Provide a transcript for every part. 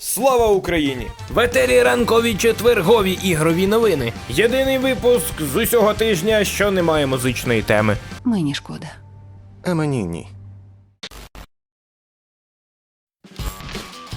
Слава Україні! В етері ранкові четвергові ігрові новини. Єдиний випуск з усього тижня, що немає музичної теми. Мені шкода. А мені ні.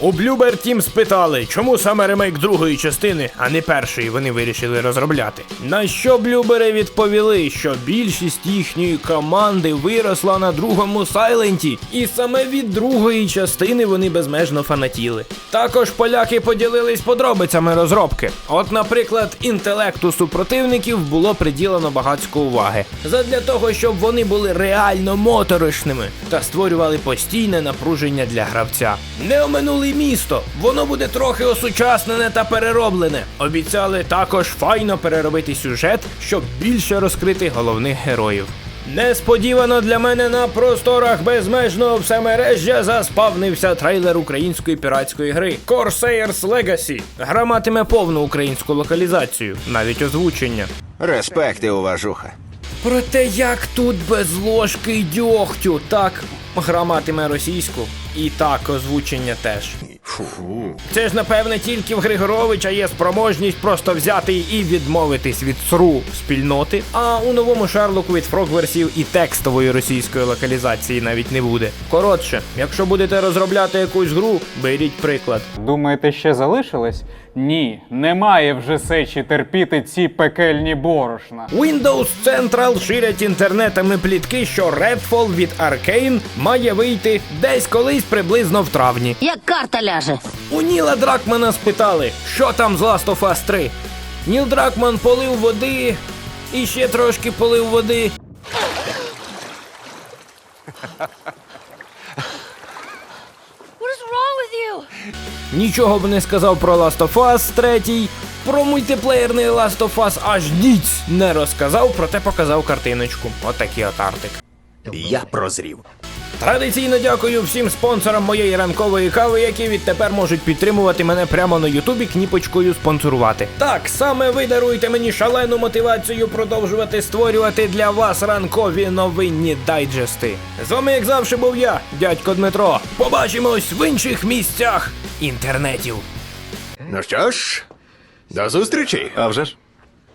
У Bloober Team спитали, чому саме ремейк другої частини, а не першої, вони вирішили розробляти. На що блюбери відповіли, що більшість їхньої команди виросла на другому Сайленті, і саме від другої частини вони безмежно фанатіли. Також поляки поділились подробицями розробки. От, наприклад, інтелекту супротивників було приділено багатсько уваги. Задля того, щоб вони були реально моторошними та створювали постійне напруження для гравця. Не оминули місто, воно буде трохи осучаснене та перероблене. Обіцяли також файно переробити сюжет, щоб більше розкрити головних героїв. Несподівано для мене на просторах безмежного всемережжя заспавнився трейлер української піратської гри Corsairs Legacy. Гра матиме повну українську локалізацію, навіть озвучення. Респекти, уважуха. Проте як тут без ложки й дьогтю, так гра матиме російську, і так озвучення теж. Це ж напевне тільки в Григоровича є спроможність просто взяти і відмовитись від сру спільноти. А у новому Шерлоку від фрогверсів і текстової російської локалізації навіть не буде. Коротше, якщо будете розробляти якусь гру, беріть приклад. Думаєте, ще залишилось? Ні, немає вже сечі терпіти ці пекельні борошна. Windows Central ширять інтернетами плітки, що Redfall від Arkane має вийти десь колись приблизно в травні. Як карта ляже. У Ніла Дракмана спитали, що там з Last of Us 3. Ніл Дракман полив води і ще трошки полив води. Wrong? Нічого б не сказав про Last of Us 3. Про мультиплеєрний Last of Us аж ніць не розказав, проте показав картиночку. Отакий от артик. Я прозрів. Традиційно дякую всім спонсорам моєї ранкової кави, які відтепер можуть підтримувати мене прямо на Ютубі кніпочкою спонсорувати. Так, саме ви даруєте мені шалену мотивацію продовжувати створювати для вас ранкові новинні дайджести. З вами, як завжди, був я, дядько Дмитро. Побачимось в інших місцях інтернетів. Ну що ж, до зустрічі. А вже ж.